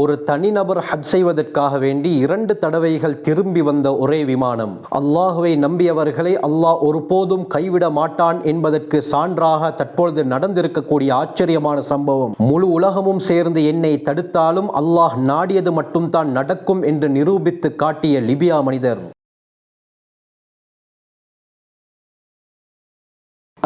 ஒரு தனிநபர் ஹஜ் செய்வதற்காக வேண்டி இரண்டு தடவைகள் திரும்பி வந்த ஒரே விமானம். அல்லாஹுவை நம்பியவர்களை அல்லாஹ் ஒருபோதும் கைவிட மாட்டான் என்பதற்கு சான்றாக தற்பொழுது நடந்திருக்கக்கூடிய ஆச்சரியமான சம்பவம். முழு உலகமும் சேர்ந்து என்னை தடுத்தாலும் அல்லாஹ் நாடியது மட்டும்தான் நடக்கும் என்று நிரூபித்து காட்டிய லிபியா மனிதர்.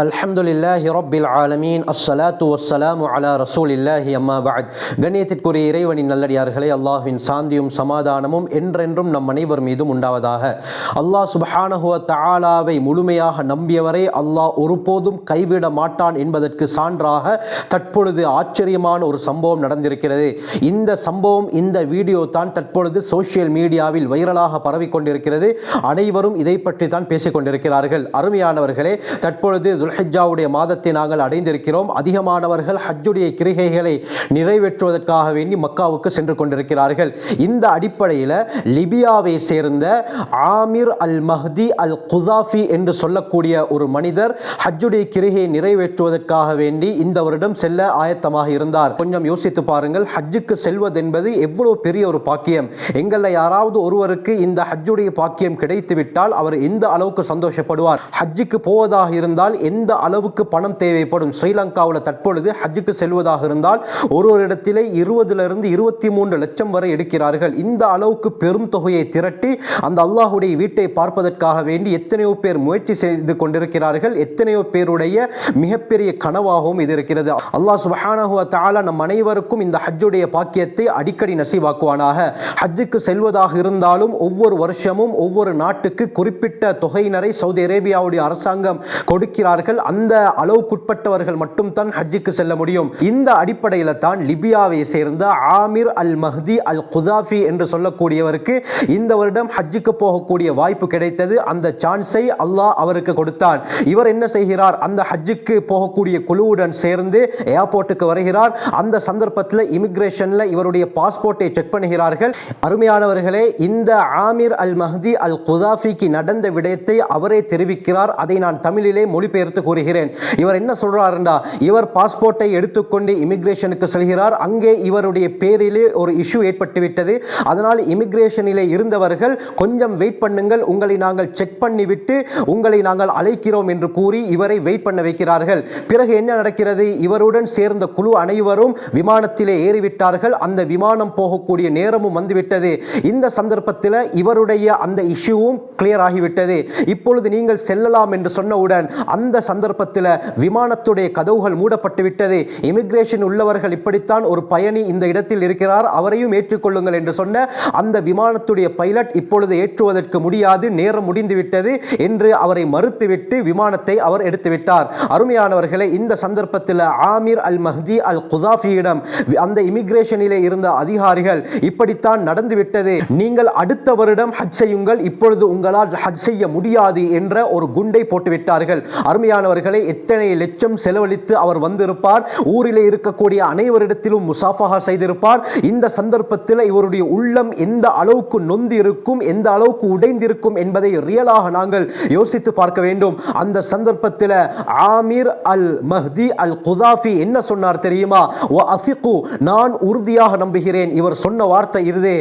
அல்ஹம்துலில்லாஹி ரப்பில் ஆலமீன். அஸ்ஸலாத்து வஸ்ஸலாமு அலா ரசூலில்லாஹி அம்மா பஅத். கண்ணியத்திற்குரிய இறைவனின் நல்லடியார்களே அல்லாஹ்வின் சாந்தியும் சமாதானமும் என்றென்றும் நம் அனைவர் மீதும் உண்டாவதாக. அல்லாஹ் சுப்ஹானஹு தாலாவை தஆலாவை முழுமையாக நம்பியவரை அல்லாஹ் ஒருபோதும் கைவிட மாட்டான் என்பதற்கு சான்றாக தற்பொழுது ஆச்சரியமான ஒரு சம்பவம் நடந்திருக்கிறது. இந்த சம்பவம் இந்த வீடியோ தான் தற்பொழுது சோஷியல் மீடியாவில் வைரலாக பரவிக்கொண்டிருக்கிறது. அனைவரும் இதை பற்றி தான் பேசிக்கொண்டிருக்கிறார்கள். அருமையானவர்களே தற்பொழுது துல்ஹிஜாவுடைய மாதத்தை நாங்கள் அடைந்திருக்கிறோம். அதிகமானவர்கள் ஹஜ்ஜுடைய கிரிகைகளை நிறைவேற்றுவதற்காக வேண்டி மக்காவுக்கு சென்று கொண்டிருக்கிறார்கள். இந்த அடிப்படையில் லிபியாவை சேர்ந்த ஆமிர் அல் மஹ்தி அல் குதாஃபி என்று சொல்லக்கூடிய ஒரு மனிதர் ஹஜ்ஜுடைய கிரிகையை நிறைவேற்றுவதற்காக வேண்டி இந்த வருடம் செல்ல ஆயத்தமாக இருந்தார். கொஞ்சம் யோசித்து பாருங்கள் ஹஜ்ஜுக்கு செல்வதென்பது எவ்வளவு பெரிய ஒரு பாக்கியம். எங்களில் யாராவது ஒருவருக்கு இந்த ஹஜ்ஜுடைய பாக்கியம் கிடைத்துவிட்டால் அவர் எந்த அளவுக்கு சந்தோஷப்படுவார்? ஹஜ்ஜுக்கு போவதாக இருந்தால் எந்த அளவுக்கு பணம் தேவைப்படும்? ஸ்ரீலங்காவில் தற்பொழுது ஹஜ்ஜுக்கு செல்வதாக இருந்தால் ஒரு ஒரு இடத்திலே இருபதுலேருந்து இருபத்தி மூன்று லட்சம் வரை எடுக்கிறார்கள். இந்த அளவுக்கு பெரும் தொகையை திரட்டி அந்த அல்லாஹுடைய வீட்டை பார்ப்பதற்காக வேண்டி எத்தனையோ பேர் முயற்சி செய்து கொண்டிருக்கிறார்கள். எத்தனையோ பேருடைய மிகப்பெரிய கனவாகவும் இது இருக்கிறது. அல்லாஹ் சுபஹானஹுவ தாலா நம் அனைவருக்கும் இந்த ஹஜ்ஜுடைய பாக்கியத்தை அடிக்கடி நசிவாக்குவானாக. ஹஜ்ஜுக்கு செல்வதாக இருந்தாலும் ஒவ்வொரு வருஷமும் ஒவ்வொரு நாட்டுக்கு குறிப்பிட்ட தொகையினரை சவுதி அரேபியாவுடைய அரசாங்கம் கொடுக்கிறார்கள். அந்த அளவுக்குட்பட்டவர்கள் மட்டும் தான் ஹஜ்ஜுக்கு செல்ல முடியும். இந்த அடிப்படையில் தான் லிபியாவை சேர்ந்த ஆமிர் அல் மஹ்தி அல் குதாஃபி என்று சொல்லக்கூடியவருக்கு இந்த வருடம் ஹஜ்ஜுக்கு போகக்கூடிய வாய்ப்பு கிடைத்தது. அந்த சான்ஸை அல்லாஹ் அவருக்கு கொடுத்தான். இவர் என்ன செய்கிறார்? அந்த ஹஜ்ஜுக்கு போகக்கூடிய குழுவுடன் சேர்ந்து ஏர்போர்ட்டுக்கு வருகிறார். அந்த சந்தர்ப்பத்தில் இமிக்ரேஷனில் இவருடைய பாஸ்போர்ட்டை செக் பண்ணுகிறார்கள். அருமையானவர்களே இந்த ஆமிர் அல் மஹ்தி அல் குதாஃபிக்கு நடந்த விடயத்தை அவரே தெரிவிக்கிறார். அதை நான் தமிழிலே மொழிபெயர் மொழிபெயர்த்து கூறுகிறேன். இவர் என்ன சொல்றாருண்டா? இவர் பாஸ்போர்ட்டை எடுத்துக்கொண்டு இமிகிரேஷனுக்கு செல்கிறார். அங்கே இவருடைய பேரிலே ஒரு இஷ்யூ ஏற்பட்டுவிட்டது. அதனால் இமிகிரேஷனிலே இருந்தவர்கள் கொஞ்சம் வெயிட் பண்ணுங்கள். உங்களை நாங்கள் செக் பண்ணிவிட்டு உங்களை நாங்கள் அழைக்கிறோம் என்று கூறி இவரை வெயிட் பண்ண வைக்கிறார்கள். பிறகு என்ன நடக்கிறது? இவருடன் சேர்ந்த குழு அனைவரும் விமானத்திலே ஏறிவிட்டார்கள். அந்த விமானம் போகக்கூடிய நேரமும் வந்துவிட்டது. இந்த சந்தர்ப்பத்தில் இவருடைய அந்த இஷ்யூவும் கிளியர் ஆகிவிட்டது. இப்பொழுது நீங்கள் செல்லலாம் என்று சொன்னவுடன் அந்த சந்தர்ப்பத்தில் விமானத்துடைய கதவுகள் மூடப்பட்டுவிட்டது இமிகிரேஷன் உள்ளவர்கள் இப்படித்தான் ஒரு பயணி இந்த இடத்தில் இருக்கிறார். அவரையும் ஏற்றுக்கொள்ளுங்கள் என்று சொன்ன அந்த விமானத்துடைய பைலட் இப்பொழுது ஏற்றுவதற்கு முடியாது. நேரம் முடிந்துவிட்டது என்று அவரை மறுத்துவிட்டு விமானத்தை அவர் எடுத்துவிட்டார் அருமையானவர்களை இந்த சந்தர்ப்பத்தில் ஆமீர் அல் மஹ்தி அல் குதாஃபியிடம் அந்த இமிகிரேஷனிலே இருந்த அதிகாரிகள் இப்படித்தான் நடந்துவிட்டது நீங்கள் அடுத்த வருடம் ஹஜ் செய்யுங்கள். இப்பொழுது உங்களால் ஹஜ் செய்ய முடியாது என்ற ஒரு குண்டை போட்டுவிட்டார்கள். அருமை ஆவியானவர்களை எத்தனை லட்சம் செலவழித்து அவர் வந்திருப்பார்? ஊரிலே இருக்கக்கூடிய அனைவரிடத்திலும் முசாஃபஹா செய்திருப்பார். இந்த சந்தர்ப்பத்தில் இவருடைய உள்ளம் எந்த அளவுக்கு நொந்து இருக்கும் எந்த அளவுக்கு உடைந்திருக்கும் என்பதை ரியலாக நாங்கள் யோசித்து பார்க்க வேண்டும். அந்த சந்தர்ப்பத்தில் ஆமீர் அல் மஹ்தி அல் குதாஃபி என்ன சொன்னார் தெரியுமா? நான் உறுதியாக நம்புகிறேன். இவர் சொன்ன வார்த்தை இருதே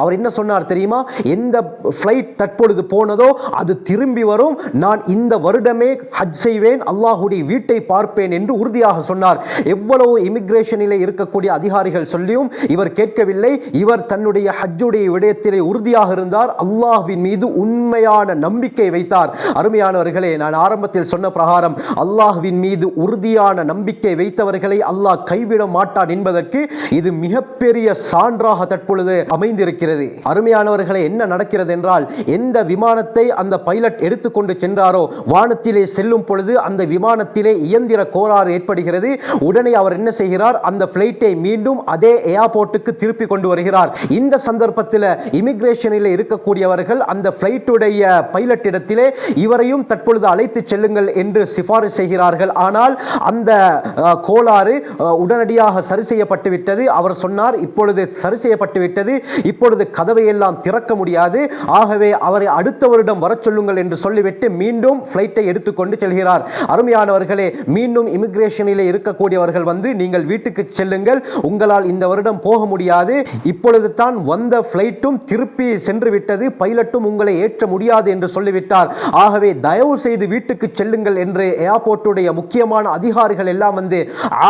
அவர் என்ன சொன்னார் தெரியுமா? எந்த ஃப்ளைட் தற்பொழுது போனதோ அது திரும்பி வரும். நான் இந்த வருடமே ஹஜ் செய்வேன் அல்லாஹுடைய வீட்டை பார்ப்பேன் என்று உறுதியாக சொன்னார். எவ்வளவு இமிக்ரேஷனில் இருக்கக்கூடிய அதிகாரிகள் சொல்லியும் இவர் கேட்கவில்லை. இவர் தன்னுடைய ஹஜ்ஜுடைய விடயத்திலே உறுதியாக இருந்தார். அல்லாஹ்வின் மீது உண்மையான நம்பிக்கை வைத்தார். அருமையானவர்களே நான் ஆரம்பத்தில் சொன்ன பிரகாரம் அல்லாஹ்வின் மீது உறுதியான நம்பிக்கை வைத்தவர்களை அல்லாஹ் கைவிட மாட்டான் என்பதற்கு இது மிகப்பெரிய சான்றாக தற்பொழுது அமைந்திருக்கிறது. அருமையானவர்களே என்ன நடக்கிறது என்றால் எந்த விமானத்தை அந்த பைலட் எடுத்துக்கொண்டு சென்றாரோ? வானத்திலே செல்லும் பொழுது அந்த விமானத்திலே இயந்திர கோளாறு ஏற்படுகிறது. உடனே அவர் என்ன செய்கிறார்? அந்த பிளைட்டை மீண்டும் அதே ஏர்போர்ட்டுக்கு திருப்பி கொண்டு வருகிறார். இந்த சந்தர்ப்பத்தில் இமிகிரேஷனில் இருக்கக்கூடியவர்கள் அந்த பிளைட்டுடைய பைலட் இடத்திலே இவரையும் தற்பொழுது அழைத்து செல்லுங்கள் என்று சிபாரிசு செய்கிறார்கள். ஆனால் அந்த கோளாறு உடனடியாக சரி செய்யப்பட்டு விட்டது. அவர் சொன்னார் இப்பொழுது சரி செய்யப்பட்டு விட்டது. இப்பொழுது கதவை எல்லாம் திறக்க முடியாது. ஆகவே அவரை அடுத்த அடுத்த வருடம் வர சொல்லுங்கள் என்று சொல்லிவிட்டு மீண்டும் ஃப்ளைட்டை எடுத்துக்கொண்டு செல்கிறார். அருமையானவர்களே மீண்டும் இமிகிரேஷனிலே இருக்கக்கூடியவர்கள் வந்து நீங்கள் வீட்டுக்கு செல்லுங்கள். உங்களால் இந்த வருடம் போக முடியாது. இப்பொழுது தான் வந்த ஃப்ளைட்டும் திருப்பி சென்று விட்டது பைலட்டும் உங்களை ஏற்ற முடியாது என்று சொல்லிவிட்டார். ஆகவே தயவு செய்து வீட்டுக்கு செல்லுங்கள் என்று ஏர்போர்ட்டுடைய முக்கியமான அதிகாரிகள் எல்லாம் வந்து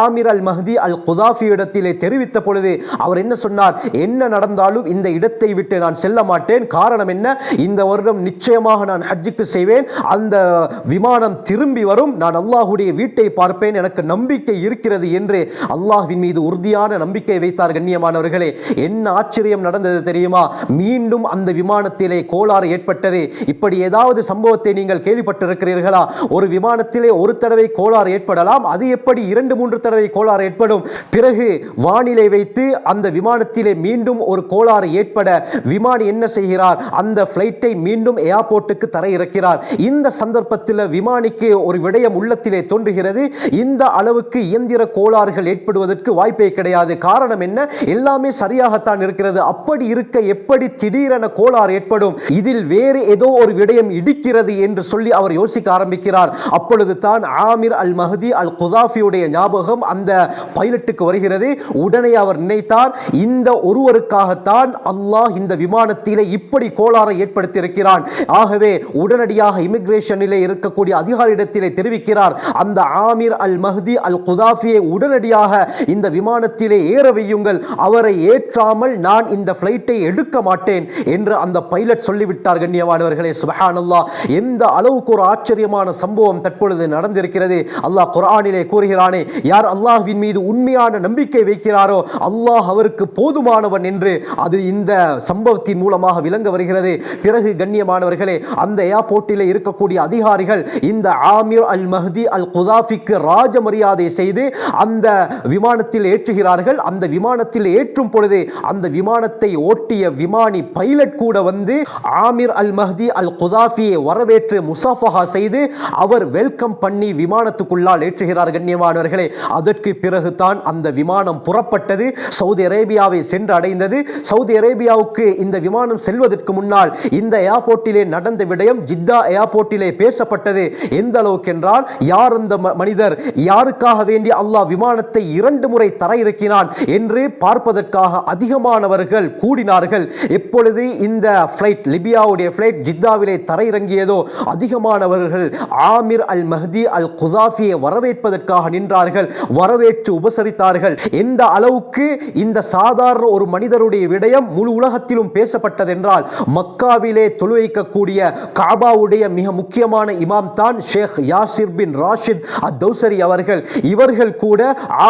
ஆமிர் அல் மஹதி அல் குதாஃபி இடத்திலே தெரிவித்த பொழுது அவர் என்ன சொன்னார்? என்ன நடந்தாலும் இந்த இடத்தை விட்டு நான் செல்ல மாட்டேன். காரணம் என்ன? இந்த வருடம் நிச்சயமாக நான் ஹஜ்ஜுக்கு செய்வேன். அந்த விமானம் திரும்பி வரும். நான் அல்லாஹுடைய வீட்டை பார்ப்பேன். எனக்கு நம்பிக்கை இருக்கிறது என்று அல்லாஹ்வின் மீது உறுதியான நம்பிக்கை வைத்தார் கண்ணியமானவர்களே. என்ன ஆச்சரியம் நடந்தது தெரியுமா? மீண்டும் அந்த விமானத்திலே கோளாறு ஏற்பட்டது. இப்படி ஏதாவது சம்பவத்தை நீங்கள் கேள்விப்பட்டிருக்கிறீர்களா? ஒரு விமானத்திலே ஒரு தடவை கோளாறு ஏற்படலாம். அது எப்படி இரண்டு மூன்று தடவை கோளாறு ஏற்படும்? பிறகு வானிலை வைத்து அந்த விமானத்திலே மீண்டும் ஒரு கோளாறு ஏற்பட விமானி என்ன செய்கிறார்? அந்த ஃப்ளைட்டை மீண்டும் மீண்டும் ஏர்போர்ட்டுக்கு தர இறக்கிறார். இந்த சந்தர்ப்பத்தில் விமானிக்கு ஒரு விடயம் உள்ளத்திலே தோன்றுகிறது. இந்த அளவுக்கு இயந்திர கோளாறுகள் ஏற்படுவதற்கு வாய்ப்பே கிடையாது. காரணம் என்ன? எல்லாமே சரியாகத்தான் இருக்கிறது. அப்படி இருக்க எப்படி திடீரென கோளாறு ஏற்படும்? இதில் வேறு ஏதோ ஒரு விடயம் இடிக்கிறது என்று சொல்லி அவர் யோசிக்க ஆரம்பிக்கிறார். அப்பொழுது தான் ஆமிர் அல் மஹதி அல் குதாஃபியுடைய ஞாபகம் அந்த பைலட்டுக்கு வருகிறது. உடனே அவர் நினைத்தார் இந்த ஒருவருக்காகத்தான் அல்லாஹ் இந்த விமானத்திலே இப்படி கோளாறை ஏற்படுத்தியிருக்கிறார். ஏற்படுத்தியிருக்கிறான் ஆகவே உடனடியாக இமிகிரேஷனிலே இருக்கக்கூடிய அதிகாரியிடத்திலே தெரிவிக்கிறார். அந்த ஆமீர் அல் மஹதி அல் குதாஃபியை உடனடியாக இந்த விமானத்திலே ஏற வையுங்கள். அவரை ஏற்றாமல் நான் இந்த ஃப்ளைட்டை எடுக்க மாட்டேன் என்று அந்த பைலட் சொல்லிவிட்டார் கண்ணியமானவர்களே சுபஹானல்லா எந்த அளவுக்கு ஒரு ஆச்சரியமான சம்பவம் தற்பொழுது நடந்திருக்கிறது. அல்லாஹ் குரானிலே கூறுகிறானே யார் அல்லாஹ்வின் மீது உண்மையான நம்பிக்கை வைக்கிறாரோ அல்லாஹ் அவருக்கு போதுமானவன் என்று அது இந்த சம்பவத்தின் மூலமாக விளங்க வருகிறது. பிறகு கண்ணியமானவர்களே அந்த ஏர்போர்ட்டில் இருக்கக்கூடிய அதிகாரிகள் இந்த ஆமிர் அல் மஹதி அல் குதாஃபிக்கு ராஜ மரியாதை செய்து அந்த விமானத்தில் ஏற்றுகிறார்கள். அந்த விமானத்தில் ஏற்றும் பொழுது அந்த விமானத்தை ஓட்டிய விமானி பைலட் கூட வந்து ஆமிர் அல் மஹதி அல் குதாஃபியை வரவேற்று முசாஃபஹா செய்து அவர் வெல்கம் பண்ணி விமானத்துக்குள்ளால் ஏற்றுகிறார். கண்ணியமானவர்களே அதற்கு பிறகுதான் அந்த விமானம் புறப்பட்டது. சவுதி அரேபியாவை சென்று அடைந்தது சவுதி அரேபியாவுக்கு இந்த விமானம் செல்வதற்கு முன்னால் இந்த ஏர் ஏர்போர்ட்டிலே நடந்த விடயம் ஜித்தா ஏர்போர்ட்டிலே பேசப்பட்டது. எந்த அளவுக்கு என்றால் யார் அந்த மனிதர்? யாருக்காக வேண்டி அல்லாஹ் விமானத்தை இரண்டு முறை தர இறக்கினான் என்று பார்ப்பதற்காக அதிகமானவர்கள் கூடினார்கள். எப்பொழுது இந்த ஃப்ளைட் லிபியாவுடைய ஃப்ளைட் ஜித்தாவிலே தரையிறங்கியதோ அதிகமானவர்கள் ஆமிர் அல் மஹதி அல் குதாஃபியை வரவேற்பதற்காக நின்றார்கள். வரவேற்று உபசரித்தார்கள். எந்த அளவுக்கு இந்த சாதாரண ஒரு மனிதருடைய விடயம் முழு உலகத்திலும் பேசப்பட்டதென்றால் மக்காவிலே தொழு வைக்கக்கூடிய காபாவுடைய மிக முக்கியமான இமாம் தான் ஷேக் யாசிர் பின் ராஷித் அத்தௌசரி அவர்கள். இவர்கள் கூட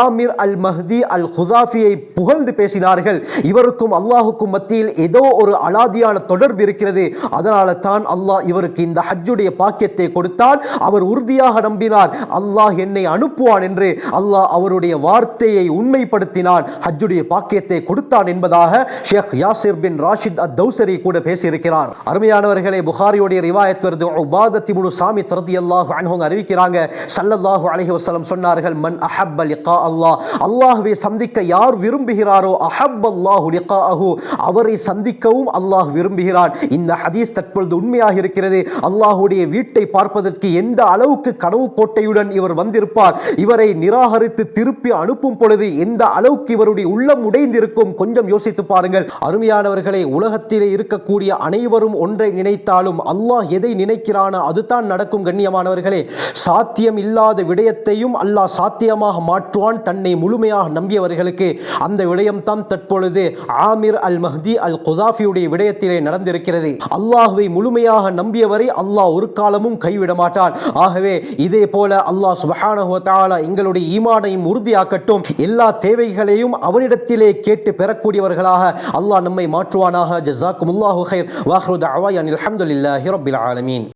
ஆமிர் அல் மஹதி அல் ஹுதாஃபியை புகழ்ந்து பேசினார்கள். இவருக்கும் அல்லாஹுக்கும் மத்தியில் ஏதோ ஒரு அலாதியான தொடர்பு இருக்கிறது. அதனால தான் அல்லாஹ் இவருக்கு இந்த ஹஜ்ஜுடைய பாக்கியத்தை கொடுத்தான். அவர் உறுதியாக நம்பினார். அல்லாஹ் என்னை அனுப்புவான் என்று அல்லாஹ் அவருடைய வார்த்தையை உண்மைப்படுத்தினான். ஹஜ்ஜுடைய பாக்கியத்தை கொடுத்தான் என்பதாக ஷேக் யாசிர் பின் ராஷித் அத்தௌசரி கூட பேசியிருக்கிறார். அருமையானவர்களே புகாரியுடைய ரிவாயத் வருது. உபாதத்தி முழு சாமி தரதி அல்லாஹ் அனுபவங்க அறிவிக்கிறாங்க. சல்லல்லாஹு அலஹி வசலம் சொன்னார்கள் மன் அஹப்ப லிகா அல்லாஹ். அல்லாஹுவை சந்திக்க யார் விரும்புகிறாரோ அஹப் அல்லாஹு லிகாஅஹு அவரை சந்திக்கவும் அல்லாஹ் விரும்புகிறான். இந்த ஹதீஸ் தற்பொழுது உண்மையாக இருக்கிறது. அல்லாஹுடைய வீட்டை பார்ப்பதற்கு எந்த அளவுக்கு கனவு கோட்டையுடன் இவர் வந்திருப்பார் இவரை நிராகரித்து திருப்பி அனுப்பும் பொழுது எந்த அளவுக்கு இவருடைய உள்ளம் உடைந்திருக்கும் கொஞ்சம் யோசித்து பாருங்கள். அருமையானவர்களை உலகத்திலே இருக்கக்கூடிய அனைவரும் ஒன்று ஒன்றை நினைத்தாலும் அல்லாஹ் எதை நினைக்கிறானோ அதுதான் நடக்கும் கண்ணியமானவர்களே. சாத்தியம் இல்லாத விடயத்தையும் அல்லாஹ் சாத்தியமாக மாற்றுவான் தன்னை முழுமையாக நம்பியவர்களுக்கு. அந்த விடயம்தான் தற்பொழுது ஆமிர் அல் மஹ்தி அல் குதாஃபியுடைய விடயத்திலே நடந்திருக்கிறது. அல்லாஹுவை முழுமையாக நம்பியவரை அல்லாஹ் ஒரு காலமும் கைவிட மாட்டான். ஆகவே இதே போல அல்லாஹ் சுப்ஹானஹு எங்களுடைய ஈமானையும் உறுதியாக்கட்டும். எல்லா தேவைகளையும் அவனிடத்திலே கேட்டு பெறக்கூடியவர்களாக அல்லாஹ் நம்மை மாற்றுவானாக. ஜசாக்கும் அல்லாஹு ஹைர் வாஹ்ரு தஅவாயன் அல்ஹம்துலில்லாஹி ரப்பில் ஆலமீன்